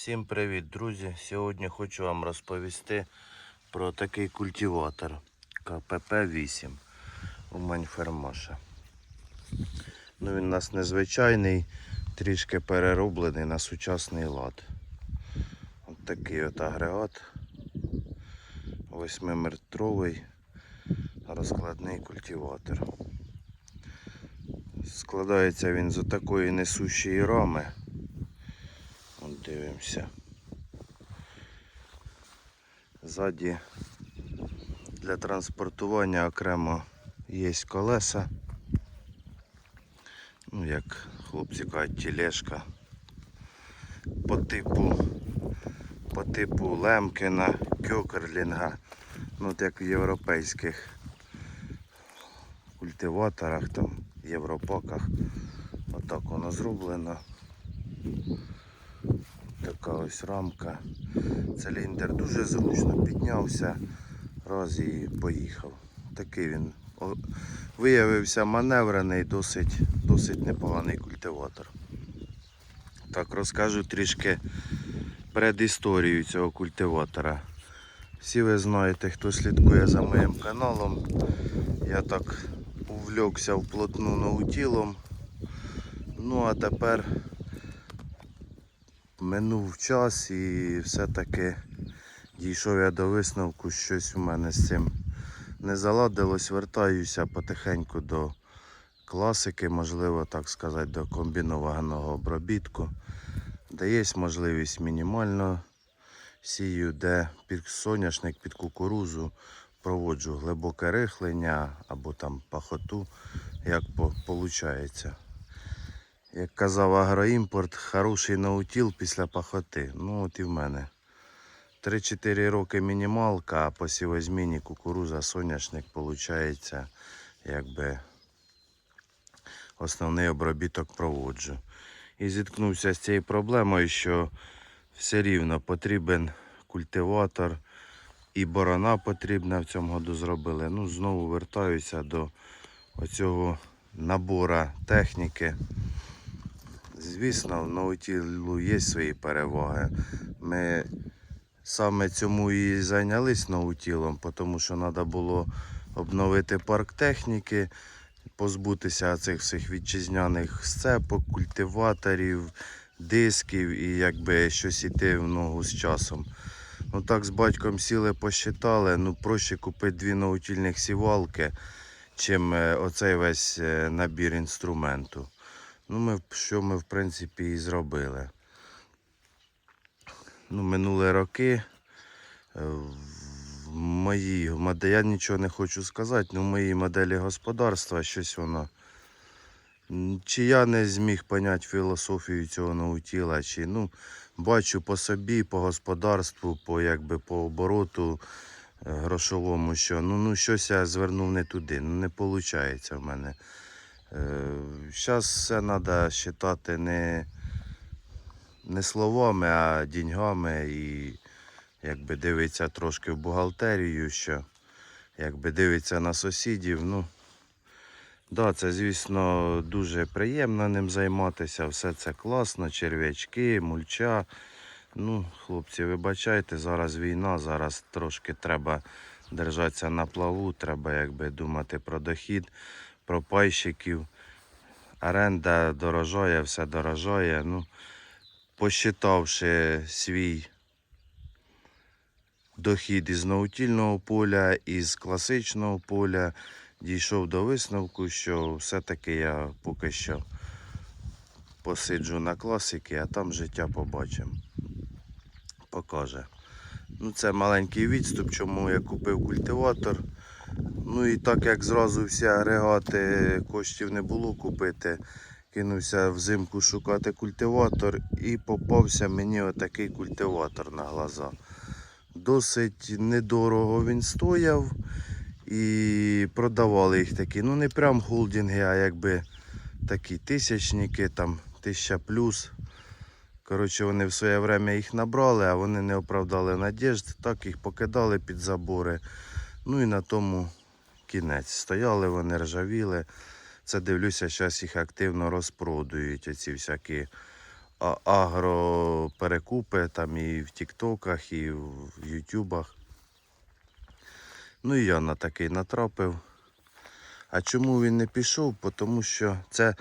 Всім привіт, друзі! Сьогодні хочу вам розповісти про такий культиватор КПП-8 у Маньфермаша. Ну, він у нас незвичайний, трішки перероблений на сучасний лад. От такий от агрегат. 8-метровий розкладний культиватор. Складається він з такої несущої рами. Дивимося. Ззаді для транспортування окремо є колеса. Ну, як хлопці кажуть, тілешка. По типу, по типу Лемкена, Кьокерлінга. Ну, як в європейських культиваторах, там, європаках. Отак воно зроблено. Така ось рамка. Циліндр дуже зручно піднявся, раз і поїхав. Такий він виявився маневрений, досить, досить непоганий культиватор. Так, розкажу трішки предісторію цього культиватора. Всі ви знаєте, хто слідкує за моїм каналом. Я так увлекся вплотну наутілом. Ну а тепер минув час і все-таки дійшов я до висновку, щось у мене з цим не заладилось. Вертаюся потихеньку до класики, можливо, так сказати, до комбінованого обробітку, є можливість мінімально сію, де під соняшник, під кукурузу проводжу глибоке рихлення або там пахоту, як виходить. Як казав агроімпорт, хороший наутіл після пахоти. Ну от і в мене. 3-4 роки мінімалка, а по сівозміні кукуруза, соняшник виходить, якби основний обробіток проводжу. І зіткнувся з цією проблемою, що все рівно потрібен культиватор і борона потрібна в цьому году зробили. Ну, знову вертаюся до оцього набора техніки. Звісно, в наутілу є свої переваги. Ми саме цьому і зайнялись наутілом, тому що треба було обновити парк техніки, позбутися цих всіх вітчизняних сцепок, культиваторів, дисків і якби щось іти в ногу з часом. Ну так з батьком сіли, посчитали, ну проще купити дві наутільних сівалки, чим е, оцей весь е, набір інструменту. Ну, ми, що ми в принципі і зробили. Ну, минули роки. е, В моїй моделі, я нічого не хочу сказати, але в моїй моделі господарства щось воно. Чи я не зміг поняти філософію цього наутіла, чи ну, бачу по собі, по господарству, по, якби, по обороту е, грошовому, що ну, ну, щось я звернув не туди. Ну, не виходить в мене. Зараз все треба вважати не, не словами, а деньгами і якби дивиться трошки в бухгалтерію, що якби дивиться на сусідів. Ну, да, це, звісно, дуже приємно ним займатися. Все це класно, черв'ячки, мульча. Ну, хлопці, вибачайте, зараз війна, зараз трошки треба держатися на плаву, треба якби думати про дохід, про пайщиків. Оренда дорожає, все дорожає. Ну, посчитавши свій дохід із наутільного поля, із класичного поля, дійшов до висновку, що все-таки я поки що посиджу на класики, а там життя побачимо. Покаже. Ну, це маленький відступ, чому я купив культиватор. Ну і так як зразу всі агрегати коштів не було купити, кинувся взимку шукати культиватор і попався мені отакий культиватор на глаза. Досить недорого він стояв і продавали їх такі. Ну не прям холдинги, а якби такі тисячники, там тисяча плюс. Коротше, вони в своє время їх набрали, а вони не оправдали надіжд, так їх покидали під забори. Ну і на тому кінець. Стояли вони, ржавіли. Це дивлюся, зараз їх активно розпродують, оці всякі агроперекупи там і в Тіктоках, і в Ютубах. Ну і я на такий натрапив. А чому він не пішов? Тому що це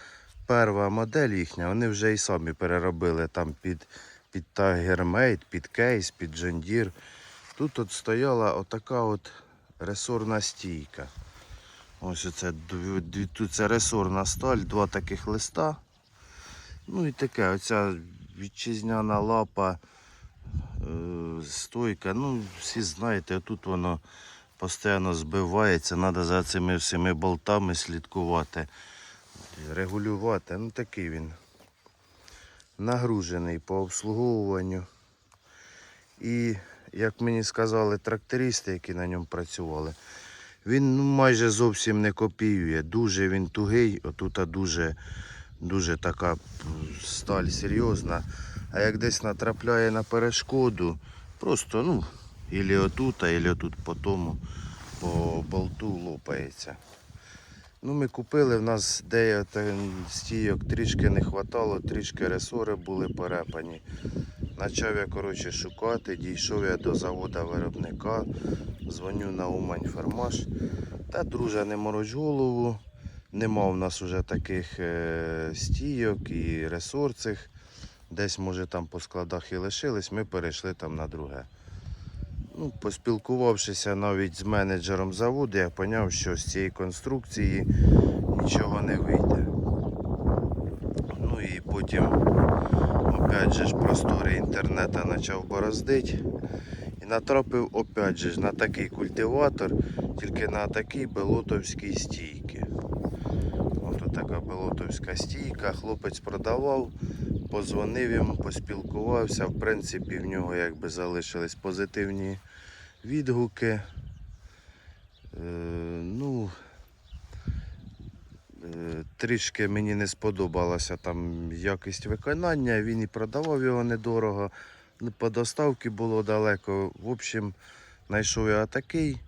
перша модель їхня, вони вже і самі переробили там під, під Tiger Mate, під кейс, під Deere. Тут от стояла отака от ресорна стійка. Ось оце, тут це ресорна сталь, два таких листа. Ну і таке, оця вітчизняна лапа, е, стойка. Ну, всі знаєте, тут воно постійно збивається, треба за цими всіми болтами слідкувати, регулювати. Ну такий він. Нагружений по обслуговуванню. І, як мені сказали трактористи, які на ньому працювали, він ну, майже зовсім не копіює. Дуже він тугий, отут дуже, дуже така сталь серйозна. А як десь натрапляє на перешкоду, просто ну, ілі отут, ілі отут по тому, по болту лопається. Ну, ми купили, в нас де стійок трішки не хватало, трішки ресори були перепані. Почав я коротше, шукати, дійшов я до заводу виробника, дзвоню на Умань Фермаш. Та друже, не мороч голову. Нема в нас вже таких е, стійок і ресор. Десь, може, там по складах і лишились, ми перейшли там на друге. Ну, поспілкувавшися навіть з менеджером заводу, я зрозумів, що з цієї конструкції нічого не вийде. Ну і потім, опять же, ж, простори інтернету почав бороздити. І натрапив опять же на такий культиватор, тільки на такій белотовській стійці. Ось така белотовська стійка. Хлопець продавав, позвонив йому, поспілкувався. В принципі, в нього якби залишились позитивні відгуки. Е, ну, трішки мені не сподобалася там якість виконання, він і продавав його недорого. По доставці було далеко. В общем, знайшов я такий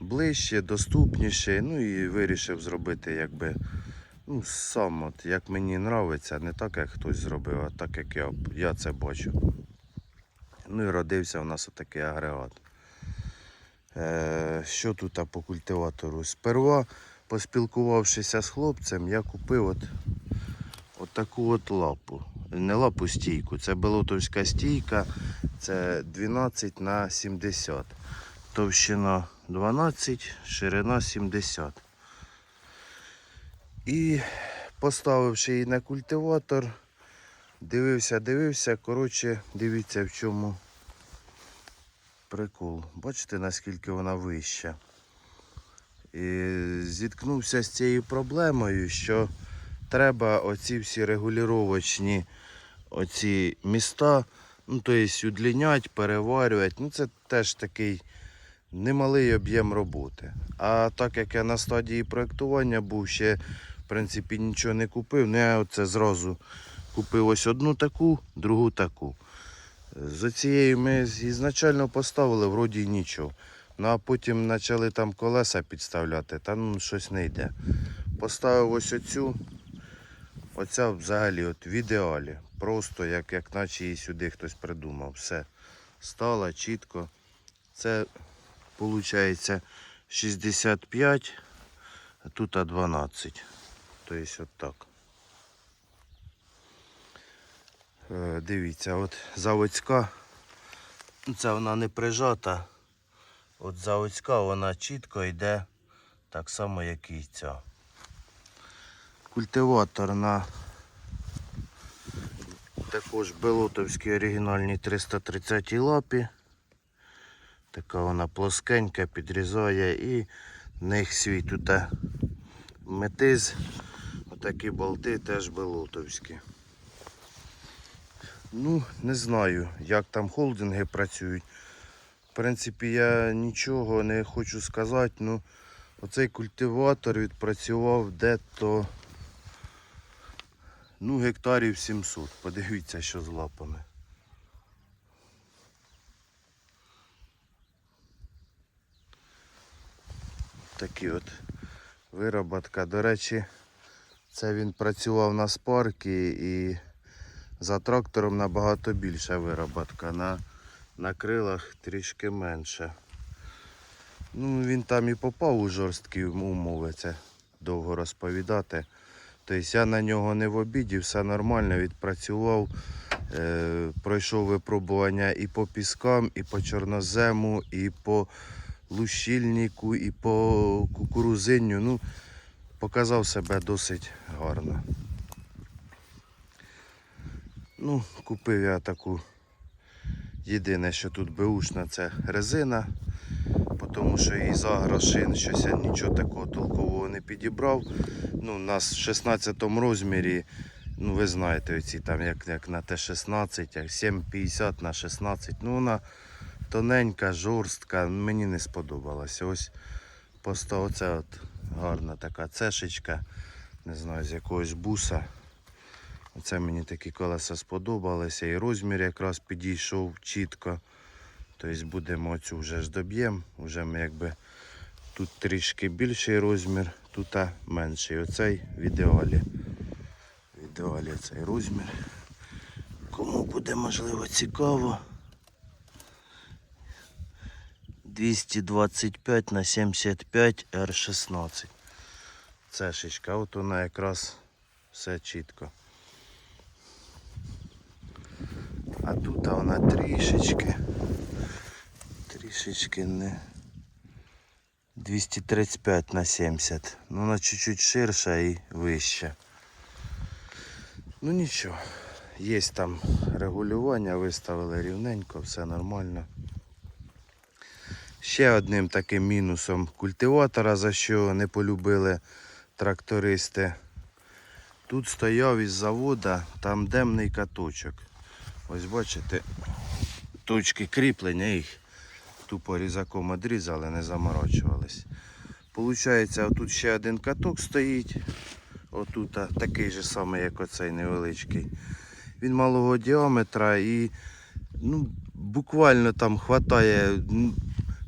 ближче, доступніший. Ну і вирішив зробити якби ну, сам, от, як мені подобається, не так, як хтось зробив, а так, як я, я це бачу. Ну і родився у нас отакий агрегат. Е, що тут по культиватору? Сперва, поспілкувавшися з хлопцем, я купив от, от таку от лапу. Не лапу стійку, це белотовська стійка, це 12 на 70. Товщина 12, ширина 70. І поставивши її на культиватор, дивився, дивився. Коротше, дивіться в чому прикол. Бачите, наскільки вона вища. І зіткнувся з цією проблемою, що треба оці всі регулювачні оці міста, ну, тобто удлінять, переварювати. Ну, це теж такий немалий об'єм роботи. А так як я на стадії проєктування був, ще в принципі нічого не купив, ну я оце зразу купив ось одну таку, другу таку. З цією ми ізначально поставили, вроді нічого. Ну а потім почали там колеса підставляти, та ну щось не йде. Поставив ось оцю. Оця взагалі от в ідеалі. Просто як, як наче її сюди хтось придумав. Все. Стала чітко. Це виходить 65, а тут 12. Тобто от так. Е, Дивіться, от заводська. Це вона не прижата. От заводська вона чітко йде так само, як і ця. Культиватор на також белотовській оригінальній 330 лапі. Така вона плоскенька, підрізає і в них свій тут метиз. Отакі болти теж белотовські. Ну, не знаю, як там холдинги працюють. Принципі, я нічого не хочу сказати. Ну, оцей культиватор відпрацював де-то ну, гектарів 700. Подивіться, що з лапами. Такі от вироботка. До речі, це він працював на спаркі і За трактором набагато більша вироботка, на, на крилах трішки менше. Ну, він там і попав у жорсткі умови, це довго розповідати. Тобто я на нього не в обіді, все нормально, відпрацював, е, пройшов випробування і по піскам, і по чорнозему, і по лущильнику, і по кукурузинню. Ну, показав себе досить гарно. Ну, купив я таку. Єдине, що тут беушна, це резина, тому що і за грошин щось я нічого такого толкового не підібрав. Ну, у нас в 16 розмірі, ну ви знаєте, оці там як, як на Т-16, як 7,50 на 16. Ну вона тоненька, жорстка, мені не сподобалася. Ось просто оце от гарна така цешечка, не знаю, з якогось буса. Оце мені такі колеса сподобалися. І розмір якраз підійшов чітко. Тобто будемо оцю вже ж доб'ємо. Вже ми якби тут трішки більший розмір, тут менший. Оцей в ідеалі. В цей розмір. Кому буде можливо цікаво. 225 на 75 R16. Цешечка, от вона якраз все чітко. А тут вона трішечки. Трішечки не. 235 на 70. Ну вона чуть-чуть ширша і вища. Ну нічого. Є там регулювання, виставили рівненько, все нормально. Ще одним таким мінусом культиватора, за що не полюбили трактористи. Тут стояв із завода там демний каточок. Ось бачите, точки кріплення їх тупо різаком одрізали, не заморочувались. Получається, отут ще один каток стоїть. Отут такий же самий, як оцей невеличкий. Він малого діаметра і ну, буквально там хватає ну,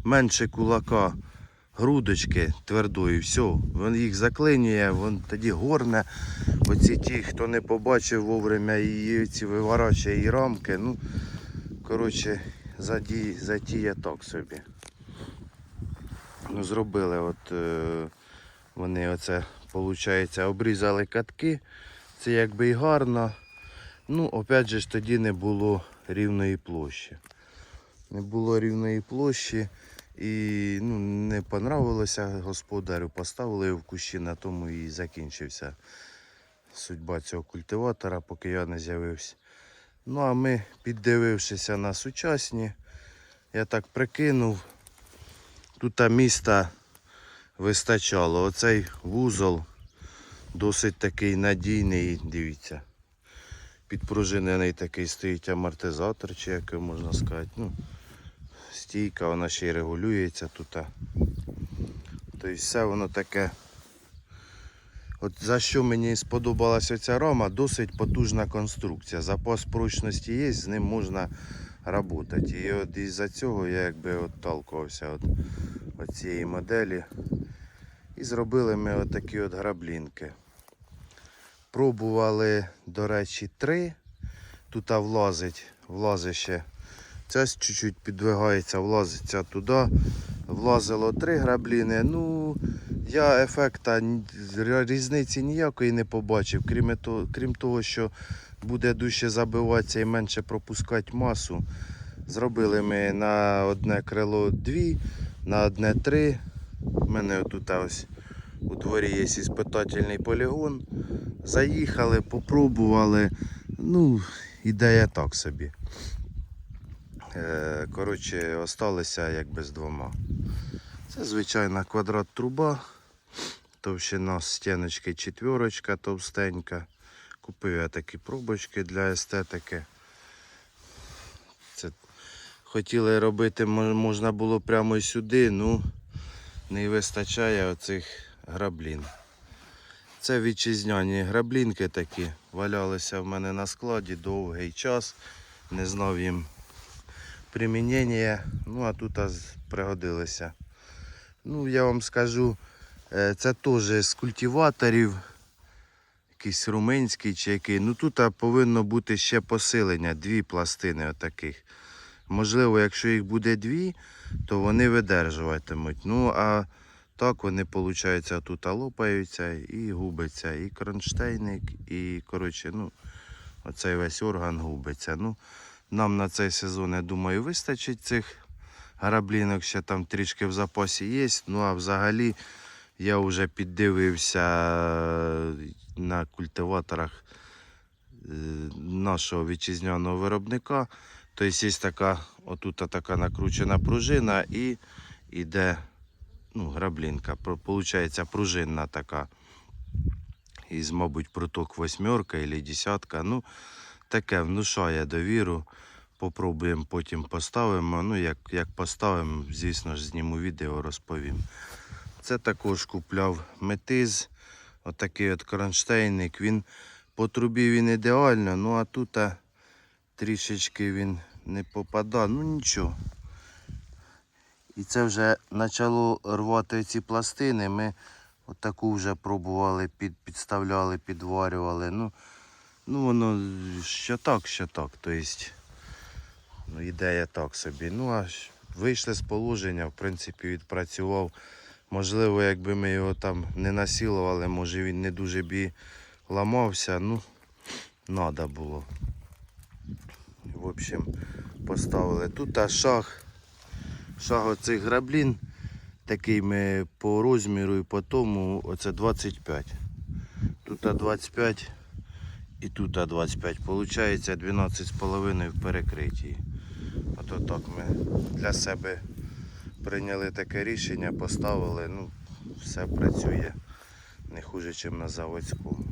менше кулака грудочки твердої, все, він їх заклинює, він тоді горне. Оці ті, хто не побачив вовремя її ці виворачує рамки, ну, коротше, задій, затіє так собі. Ну, зробили от е, вони оце, виходить, обрізали катки. Це якби і гарно. Ну, опять же ж тоді не було рівної площі. Не було рівної площі і ну, не понравилося господарю, поставили в кущі, на тому і закінчився судьба цього культиватора, поки я не з'явився. Ну а ми, піддивившися на сучасні, я так прикинув, тут міста вистачало. Оцей вузол досить такий надійний, дивіться. Підпружинений такий стоїть амортизатор, чи як його можна сказати. Ну, стійка, вона ще й регулюється тут. Тобто все воно таке. От за що мені сподобалася ця рама, досить потужна конструкція. Запас прочності є, з ним можна працювати. І от із-за цього я якби отталкувався від, від цієї моделі. І зробили ми отакі от граблінки. Пробували, до речі, три. Тут влазить, влазить. Ця чуть-чуть підвигається, влазить ця туди. Влазило три грабліни. Ну, я ефекта різниці ніякої не побачив, крім того, крім того, що буде дужче забиватися і менше пропускати масу. Зробили ми на одне крило дві, на одне три. У мене тут ось у дворі є іспитательний полігон. Заїхали, попробували. Ну, ідея так собі. Е, Коротше, осталися якби з двома. Це звичайна квадрат труба. Товщина стіночки четверочка товстенька. Купив я такі пробочки для естетики. Це хотіли робити, можна було прямо сюди, ну не вистачає оцих граблін. Це вітчизняні граблінки такі. Валялися в мене на складі довгий час. Не знав їм примінення. Ну а тут пригодилися. Ну, я вам скажу, це теж з культиваторів. якийсь румунський чи який. Ну тут повинно бути ще посилення, дві пластини отаких. Можливо, якщо їх буде дві, то вони видержуватимуть. Ну а так вони, виходить, тут лопаються і губиться. І кронштейник, і коротше, ну, оцей весь орган губиться. Ну, нам на цей сезон, я думаю, вистачить цих граблінок, ще там трішки в запасі є. Ну а взагалі я вже піддивився на культиваторах е, нашого вітчизняного виробника. Тобто є така, отут така накручена пружина і йде ну, граблінка. Получається пружинна така. Із, мабуть, проток восьмерка або десятка. Ну, таке внушає довіру. Попробуємо потім поставимо. Ну, як, як поставимо, звісно ж, зніму відео, розповім. Це також купляв метиз. Отакий от кронштейник. Він по трубі він ідеально, ну а тут а, трішечки він не попадає. Ну нічого. І це вже почало рвати ці пластини. Ми отаку вже пробували, під, підставляли, підварювали. Ну, ну воно що так, що так. Тобто, ну, ідея так собі. Ну, а вийшли з положення, в принципі, відпрацював. Можливо, якби ми його там не насилували, може він не дуже б і ламався. Ну, треба було. В общем, поставили. Тут а шаг. Шаг оцих граблін. Такий ми по розміру і по тому, оце 25. Тут а 25 і тут а 25. Получається 12,5 в перекритті. Ото так ми для себе прийняли таке рішення, поставили, ну, все працює не хуже, ніж на заводську.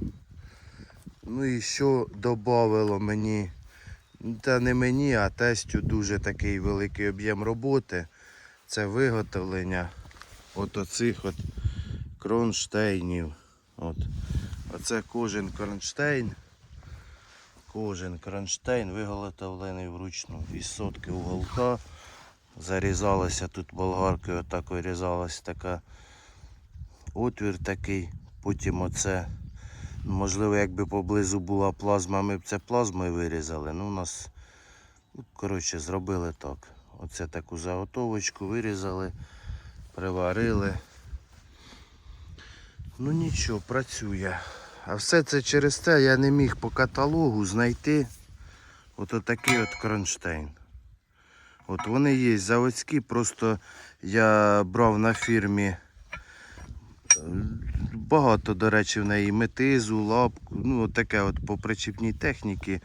Ну і що додавало мені, та не мені, а тестю дуже такий великий об'єм роботи. Це виготовлення от оцих от кронштейнів. От. Оце кожен кронштейн. Кожен кронштейн виготовлений вручну. Із сотки уголка. Зарізалася тут болгаркою, отак вирізалась така отвір такий. Потім оце. Можливо, якби поблизу була плазма, ми б це плазмою вирізали. Ну, у нас, ну, коротше, зробили так. Оце таку заготовочку вирізали, приварили. Ну нічого, працює. А все це через те я не міг по каталогу знайти от такий от кронштейн. От вони є заводські, просто я брав на фірмі е, багато, до речі, в неї метизу, лапку, ну таке от по причіпній техніці.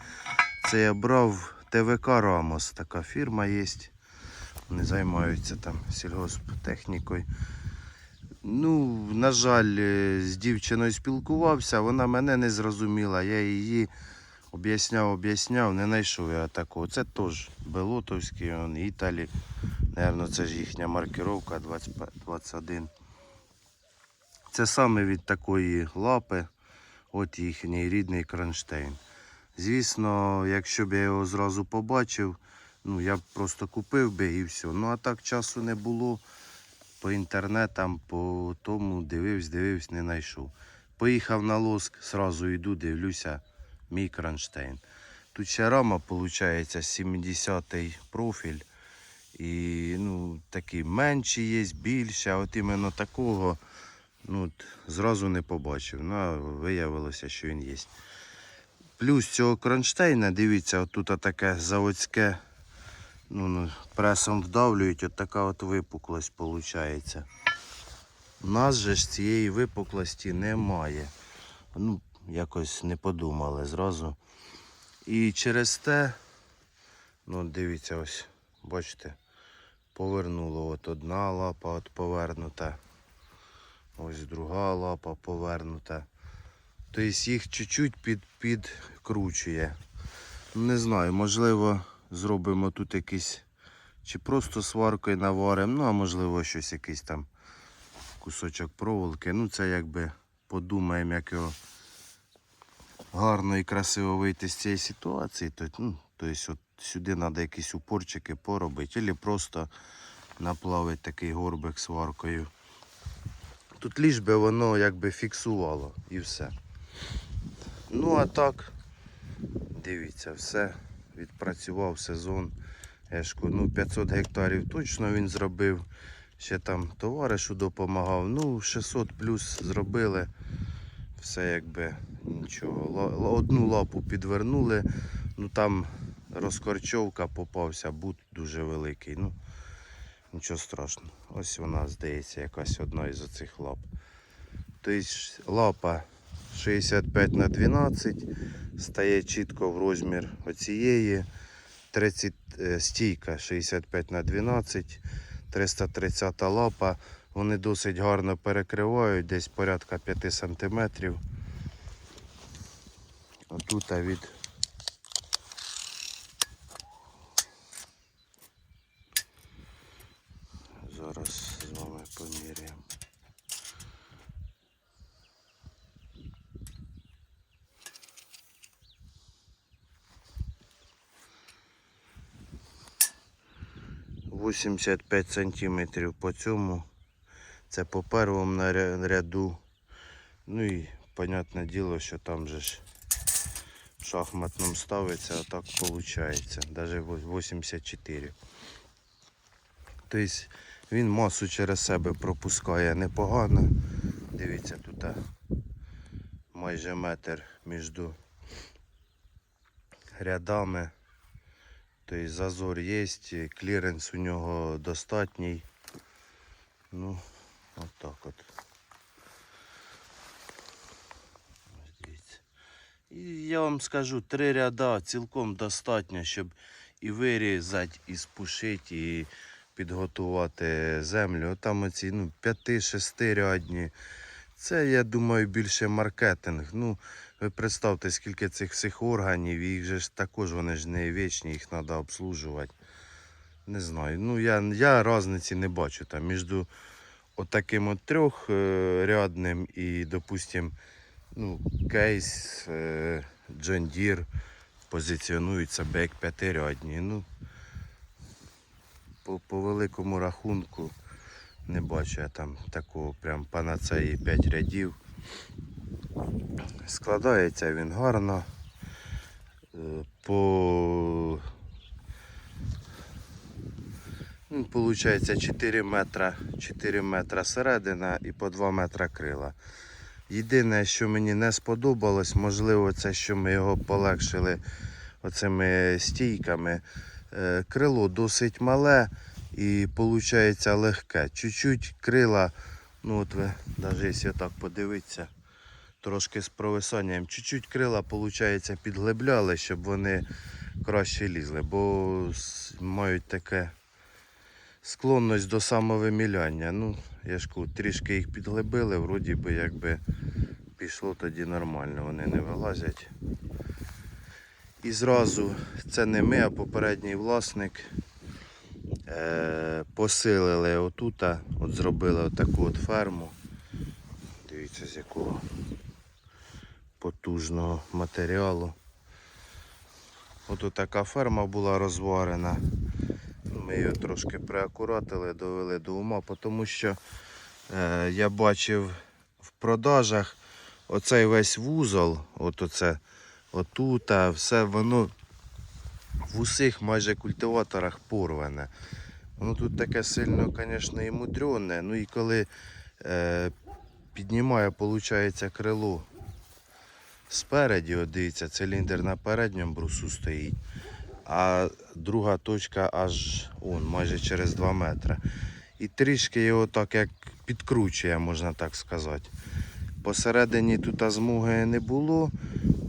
Це я брав ТВК Рамос, така фірма є. Вони займаються там сільгосптехнікою. Ну, на жаль, е, з дівчиною спілкувався, вона мене не зрозуміла. Я її об'ясняв, об'ясняв, не знайшов я такого. Це теж Белотовський, он, Італі. Наверно, це ж їхня маркировка 25 21. Це саме від такої лапи, от їхній рідний кронштейн. Звісно, якщо б я його зразу побачив, ну я б просто купив би і все. Ну а так часу не було. По інтернетам, по тому дивився, дивився, не знайшов. Поїхав на лоск, зразу йду, дивлюся, мій кронштейн. Тут ще рама, виходить, 70-й профіль. І ну, такі менші є, більші, а от іменно такого ну, зразу не побачив. Ну, виявилося, що він є. Плюс цього кронштейна, дивіться, отут таке заводське, ну, ну, пресом вдавлюють, от така от випуклость виходить. У нас же ж цієї випуклості немає. Ну, якось не подумали зразу. І через те, ну дивіться, ось, бачите, повернуло от одна лапа от повернута. Ось друга лапа повернута. Тобто їх чуть-чуть під, підкручує. Не знаю, можливо, зробимо тут якийсь чи просто сваркою наваримо, ну а можливо щось якийсь там кусочок проволоки. Ну це якби подумаємо, як його гарно і красиво вийти з цієї ситуації. То, ну, тобто от сюди треба якісь упорчики поробити, або просто наплавити такий горбик сваркою. Тут ліж би воно якби фіксувало і все. Ну а так, дивіться, все, відпрацював сезон. Я ну 500 гектарів точно він зробив. Ще там товаришу допомагав. Ну, 600 плюс зробили. Все якби нічого. Одну лапу підвернули, ну там розкорчовка попався, бут дуже великий. Ну, нічого страшного. Ось вона, здається, якась одна із оцих лап. Тобто лапа 65 на 12 стає чітко в розмір оцієї. 30 е, стійка 65 на 12, 330 лапа. Вони досить гарно перекривають, десь порядка 5 сантиметрів. Отут від зараз з вами поміряємо. Вісімдесят п'ять сантиметрів по цьому. Це по первому ряду. Ну і понятне діло, що там же ж в шахматному ставиться, а так виходить. Навіть 84. Тобто він масу через себе пропускає непогано. Дивіться, тут майже метр між рядами. Тобто зазор є, кліренс у нього достатній. Ну, от от. Ось дивіться. Я вам скажу, три ряда цілком достатньо, щоб і вирізати, і спушити, і підготувати землю. Там оці ну, 5-6 рядні. Це, я думаю, більше маркетинг. Ну, ви представте, скільки цих всіх органів, їх же ж також вони ж не вічні, їх треба обслужувати. Не знаю. Ну, я, я різниці не бачу там між отаким от трьохрядним і, допустим, ну, кейс, е, John Deere позиціонують себе як п'ятирядні. Ну, по, по великому рахунку не бачу я там такого прям панацеї 5 рядів. Складається він гарно. Е, По ну, Получається 4 метра, 4 метра середина і по 2 метра крила. Єдине, що мені не сподобалось, можливо, це що ми його полегшили оцими стійками. Е, Крило досить мале і виходить легке. Чуть-чуть крила, ну от ви навіть якщо так подивитися, трошки з провисанням, чуть-чуть крила, виходить, підглибляли, щоб вони краще лізли, бо мають таке склонність до самовиміляння. Ну, я ж кажу, трішки їх підглибили, вроді би якби пішло тоді нормально, вони не вилазять. І зразу це не ми, а попередній власник е, посилили отута, от зробили отаку от ферму. Дивіться з якого потужного матеріалу. От така ферма була розварена. Ми її трошки приакуратили, довели до ума, тому що е, я бачив в продажах оцей весь вузол, от оце, отута, все воно в усіх майже культиваторах порване. Воно тут таке сильно, звісно, і мудрене. Ну і коли е, піднімає, виходить, крило спереді, от дивіться, циліндр на передньому брусу стоїть, а друга точка аж он, майже через 2 метри. І трішки його так як підкручує, можна так сказати. Посередині тут змоги не було.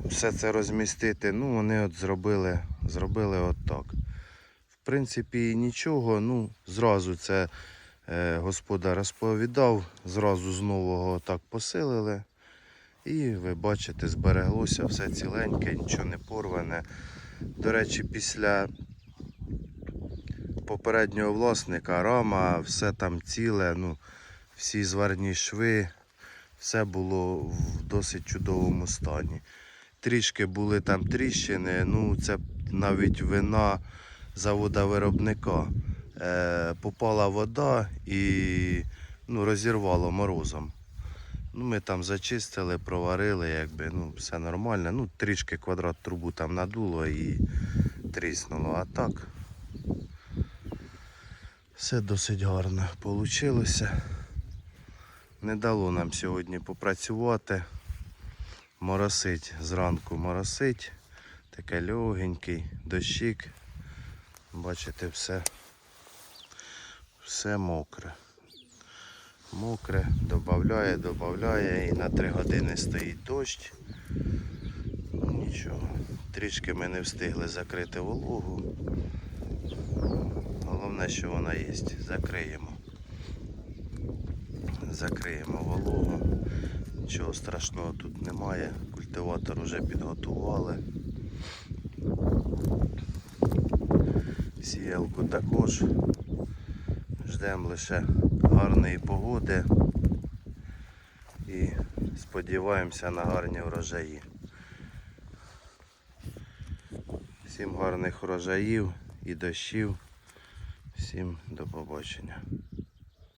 Все це розмістити. Ну, вони от зробили, зробили от так. В принципі, нічого. Ну, зразу це е, господар розповідав, зразу з нового так посилили. І ви бачите, збереглося все ціленьке, нічого не порване. До речі, після попереднього власника рама, все там ціле, ну, всі зварні шви, все було в досить чудовому стані. Трішки були там тріщини, ну це навіть вина завода виробника. Е, попала вода і ну, розірвало морозом. Ну, ми там зачистили, проварили, якби, ну, все нормально. Ну, трішки квадрат трубу там надуло і тріснуло. А так. Все досить гарно вийшло. Не дало нам сьогодні попрацювати. Моросить зранку моросить. Таке легенький, дощик. Бачите, все, все мокре. Мокре, додає, додає і на 3 години стоїть дощ. Нічого. Трішки ми не встигли закрити вологу. Головне, що вона є. Закриємо. Закриємо вологу. Нічого страшного тут немає. Культиватор вже підготували. Сіялку також. Ждемо лише гарної погоди і сподіваємося на гарні врожаї. Всім гарних врожаїв і дощів. Всім до побачення.